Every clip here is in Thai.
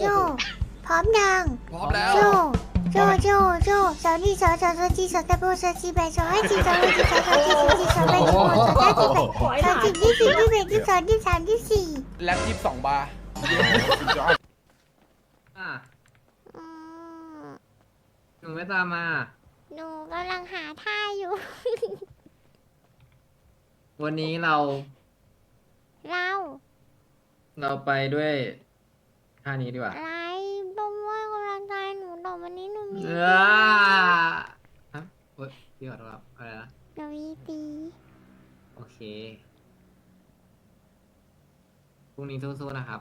โจ พร้อมยัง พร้อมแล้ว โจ โจ โจ โจสาวนี่สาวสาวสาวจีสาวตะโบสาวจีแบสาวให้จีสาวให้จีสาวสาวจีสาวจีสาวแบสาวสาวจีแบสาวจีที่สี่ที่แบที่สองที่สามที่สี่แล็ปยี่สิบสองบาร์อะอืมหนูไม่ตามมา หนูกำลังหาท่าอยู่ วันนี้เรา เรา เราไปด้วย ท่านี้ดีกว่าอะไรต้มว่ากำลังใจหนูดอกวันนี้หนูมีเออฮะเฮ้ยพี่ขอโทษครับอะไรนะหนูมีตีโอเคพรุ่งนี้สู้ๆนะครับ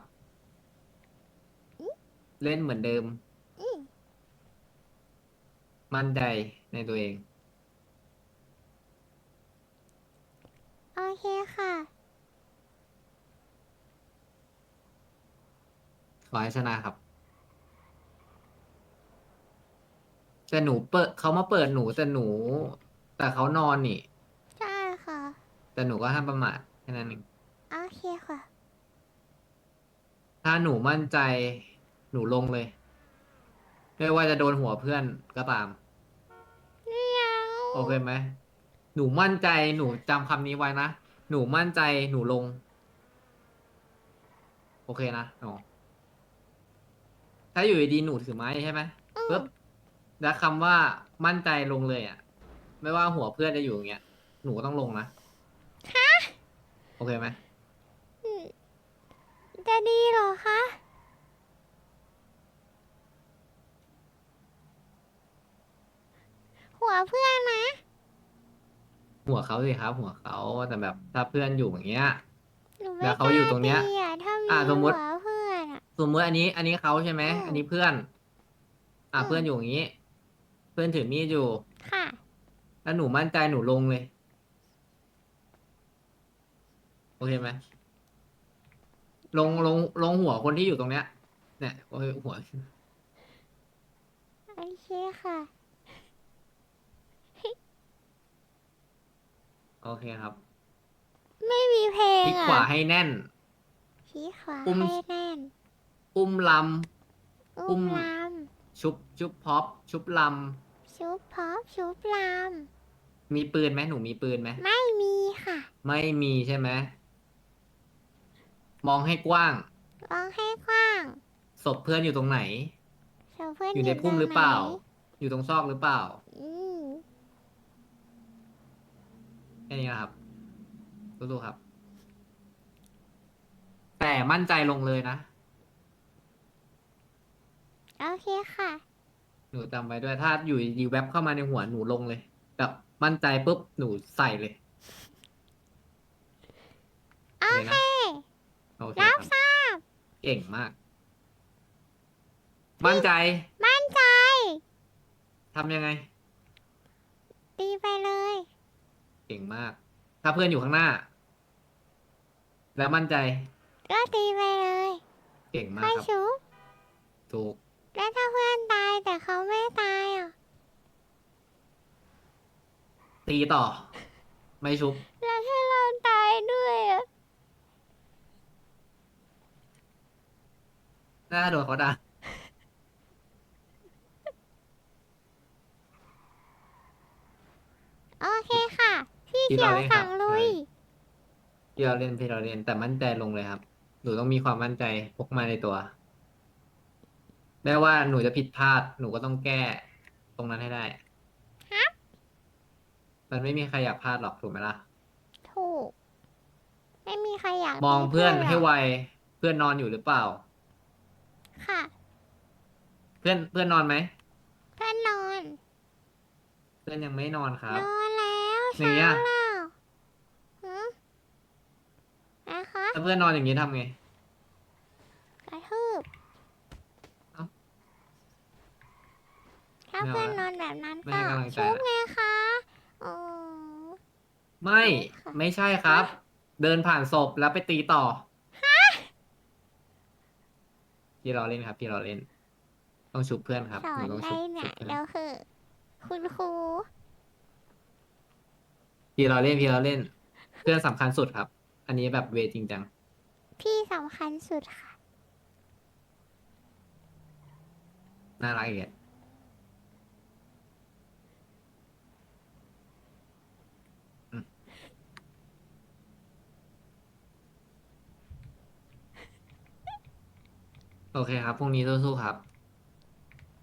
เล่นเหมือนเดิม อืมมั่นใจในตัวเอง โอเคค่ะ ขอให้ชนะครับ แต่หนูเปิดเขามาเปิดหนูแต่หนู แต่เขานอนนี่ ใช่ค่ะ แต่หนูก็ห้ามประมาทแค่นั้นเองโอเคค่ะ ถ้าหนูมั่นใจ หนูลงเลยไม่ว่าจะโดนหัวเพื่อนก็ตาม โอเคไหมหนูมั่นใจหนูจำคำนี้ไว้นะ หนูมั่นใจหนูลง โอเคนะหนู ถ้าอยู่ดีๆหนูถือไม้ใช่ไหมอืมปุ๊บแล้วคำว่ามั่นใจลงเลยอะ ไม่ว่าหัวเพื่อนจะอยู่อย่างเงี้ย หนูก็ต้องลงนะโอเคไหมอืมจะดีเหรอคะ หัวเพื่อนนะ หัวเขาสิครับ หัวเขาแต่แบบถ้าเพื่อนอยู่อย่างเงี้ย หนูไม่แล้วเขาอยู่ตรงเนี้ย กล้าตีอะถ้ามีอะสมมุติ หัวเพื่อนอะ สมมติอันนี้ อันนี้เขาใช่ไหม อืมอันนี้เพื่อน อะอืม เพื่อนอยู่อย่างนี้ เพื่อนถือมีดอยู่ ค่ะ แล้วหนูมั่นใจหนูลงเลย โอเคไหมลงลงลงหัวคนที่อยู่ตรงเนี้ย เนี่ยโอ้ยหัว โอเคค่ะ โอเคครับ ไม่มีเพลงพลิกอะขวาให้แน่น ชี้ขวาอุ้ม ให้แน่น อุ้มลอุ้อุ้มมลำชุบชุบพร็อปชุบลำ ชุบพอปชุบลำ มีปืนไหมหนูมีปืนไหมำไม่มีค่ะ ไม่มีใช่ไหม มองให้กว้างร้องให้กว้าง ศพเพื่อนอยู่ตรงไหนเดี๋วเพื่อนอยู่ในพุ่มตงหรือเปล่าไนอยู่ตรงซอกหรือเปล่า อืมแค่นี้นะครับสู้ๆครับ แต่มั่นใจลงเลยนะ โอเคค่ะ หนูจำไว้ด้วย ถ้าอยู่ดีๆแว็บเข้ามาในหัวหนูลงเลย แบบมั่นใจปุ๊บหนูใส่เลยโอโอเคเคนะโอเครับครับทราบเก่งมาก มั่นใจมั่นใจ ทำยังไง ตีไปเลย เก่งมาก ถ้าเพื่อนอยู่ข้างหน้า แล้วมั่นใจ ก็ตีไปเลย เก่งมากค่อยครับ ชุบ ถูก แล้วถ้าเพื่อนตายแต่เขาไม่ตายอะ ตีต่อ ไม่ชุบ แล้วถ้าเราตายด้วยอะหน้าโดนเขาด่าโอเคค่ะ พี่ที่เขียวเราเล่นครับสั่งลุยที่เราเล่นที่เราเล่นแต่มั่นใจลงเลยครับ หนูต้องมีความมั่นใจพกมาในตัว แม้ว่าหนูจะผิดพลาด หนูก็ต้องแก้ตรงนั้นให้ได้ครับมันไม่มีใครอยากพลาดหรอกถูกไหมล่ะ ถูก ไม่มีใครอยากมองเพื่อนหรกให้ไว เพื่อนนอนอยู่หรือเปล่า ค่ะ เพื่อนเพื่อนนอนไหม เพื่อนนอน เพื่อนยังไม่นอนครับนอนแล้วอย่าเช้างเงี้ย แล้วหืมนะคะ ถ้าเพื่อนนอนอย่างนี้ทำไง กระทืบ เอ้า ถ้า ไม่ เอาเพื่อนละนอนแบบนั้นไม่ก็ให้กำลังใจชุบละไงคะอ๋อไม่ค่ะไม่ใช่ครับ เดินผ่านศพแล้วไปตีต่อพี่เราเล่นครับพี่เราเล่น ต้องชุบเพื่อนครับสอหนูนต้องได้ชุบเนี่ยชุบเพื่อนเราคือคุณครูพี่เราเล่นพี่เราเล่น เพื่อนสำคัญสุดครับ อันนี้แบบเวจริงจังพี่สำคัญสุดค่ะ น่ารักอีกอะ โอเคครับพรุ่งนี้สู้ๆครับ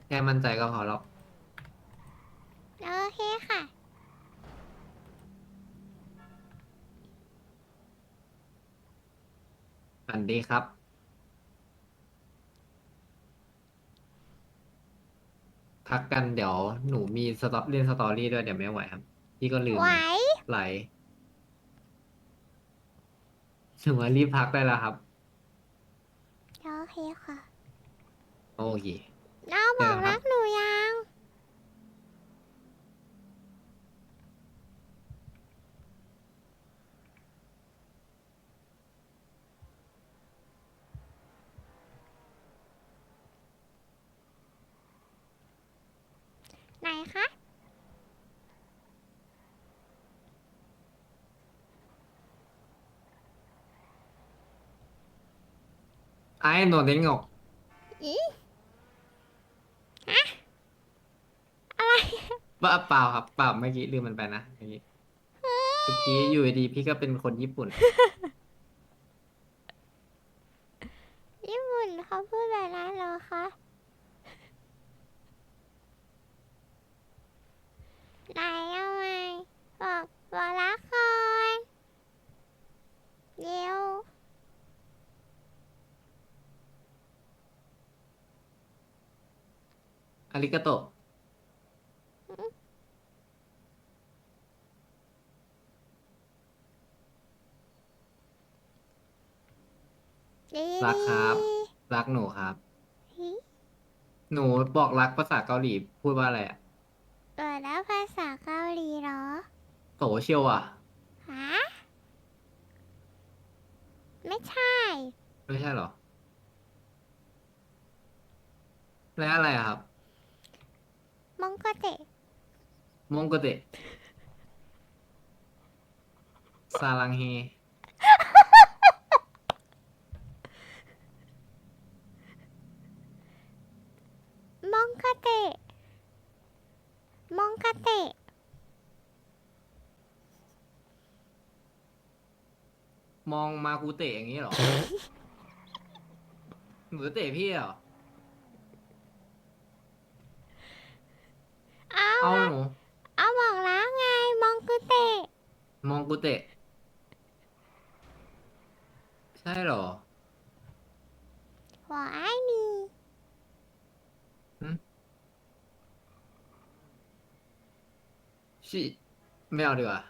แค่มั่นใจก็พอแล้ว โอเคค่ะ ฝันดีครับพักกันเดี๋ยวหนูมีสตอเล่นสตอรี่ด้วยเดี๋ยวไม่ไหวครับ พี่ก็ลืมไหวไหลถึงว่ารีบพักได้แล้วครับโอเคค่ะ โอเคน้าบอกรักหนูยัง ไหนคะ ไอ้หนูเด้งออกอีฮะอะไรบ้าเปล่าครับเปล่าเมื่อกี้ลืมมันไปนะเมื่อกี้เมื่อกี้อยู่ดีๆพี่ก็เป็นคนญี่ปุ่น ญี่ปุ่นเขาพูดแบบนั้นเหรอคะไหนเอาไงบอกบอกรักก่อนเร็ว อาริกาโตะดีรักครับดีรักหนูครับหิหนูบอกรักภาษาเกาหลีพูดว่าอะไรอะเปิดแล้วภาษาเกาหลีเหรอโตเชียวอะฮะไม่ใช่ ไม่ใช่เหรอ แล้วอะไรอะครับมองโกเตะมงโกเตะซาลังเฮมองโกเตะมองโกเตะมองมากูเตะอย่างนี้เหรอ หนูจะเตะพี่เหรอ เอาเอาหนูเอาบอกแล้วไงมองโกเตะมองกูเตะ ใช่เหรอ หัวไอ้นี่ ชิไม่เอาดีกว่า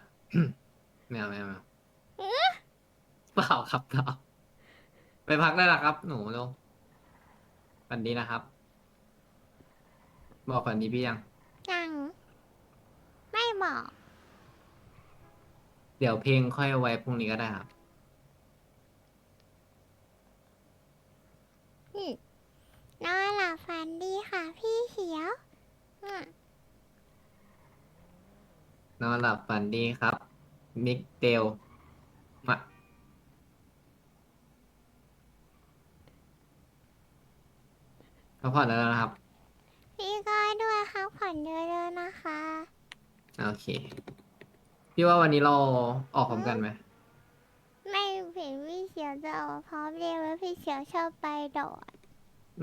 ไม่เอาไม่เอาไม่เอาเปล่าครับเปล่าไปพักได้ละครับ หนูลงฝันดีนะครับ บอกฝันดีพี่ยังยัง ไม่บอกเดี๋ยวเพลงค่อยเอาไว้พรุ่งนี้ก็ได้ครับ อืมนอนหลับฝันดีค่ะพี่เขียวอืมนอนหลับฝันดีครับ มิกเตลมาพักผ่อนแล้วนะครับ พี่ก็ด้วยครับผ่อนเยอะๆนะคะ โอเค พี่ว่าวันนี้เราออกพร้อมกันไหมไม่เห็นพี่เขียวจะออกพร้อมเรียกว่าพี่เขียวชอบไปโดด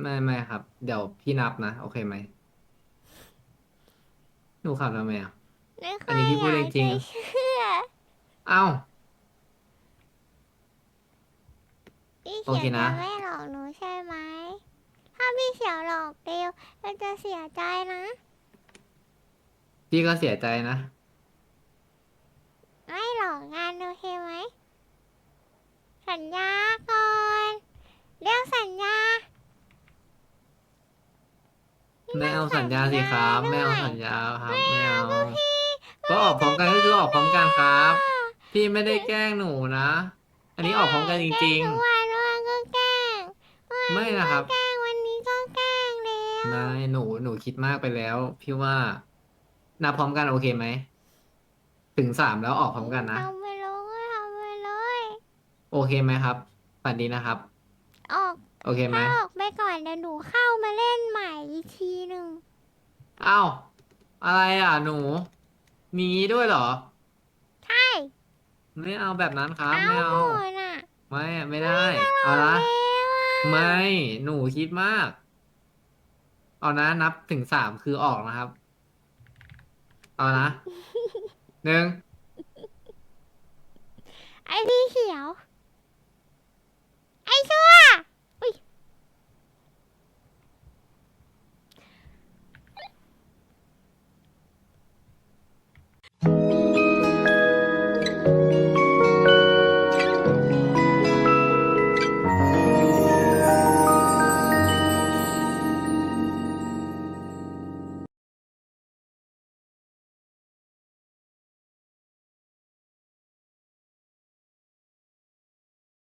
ไม่ไม่ครับ เดี๋ยวพี่นับนะ โอเคไหมหนูขับทำไมอะ ไม่ค่อัอนยนี้พี่พูดอยากจริจะงเชื่อเอ้า พี่โอเขียวเคนะ จะไม่หลอกหนูใช่ไหมถ้าพี่เขียวหลอกเดียวเราจะเสียใจนะ พี่ก็เสียใจนะ ไม่หลอกงานโอเคไหม สัญญาก่อนเรียกสัญญาไม่เอาสัญญาสิครับ ไม่เอาสัญญาครับ ไม่เอาพี่ก็ออกพร้อมกันก็คือออกพร้อมกันครับ พี่ไม่ได้แกล้งหนูนะ อันนี้ออกพร้อมกันจริงแกล้ทุกวันวันก็แกล้งวันไม่นะครับ ก็แกล้งวันนี้ก็แกล้งแล้วๆไม่หนูหนูคิดมากไปแล้ว พี่ว่า นับพร้อมกันโอเคไหม ถึงสามแล้วออกพร้อมกันนะ ทำไปเลยทำไปเลย โอเคไหมครับฝันดีนะครับ ออกโอเคไหมถ้าออกไปก่อนเดี๋ยวหนูเข้ามาเล่นใหม่อีกทีหนึ่งอ้าวอะไรอะหนูมีงี้ด้วยเหรอ ใช่ไม่เอาแบบนั้นครับ เอาไม่เอา หมดอะไม่อะไม่ได้ เอาละ แล้วอะไม่ หนูคิดมาก เอานะ นับถึงสามคือออกนะครับ เอานะหนึ่งไอ้พี่เขียว ไอ้ช่วย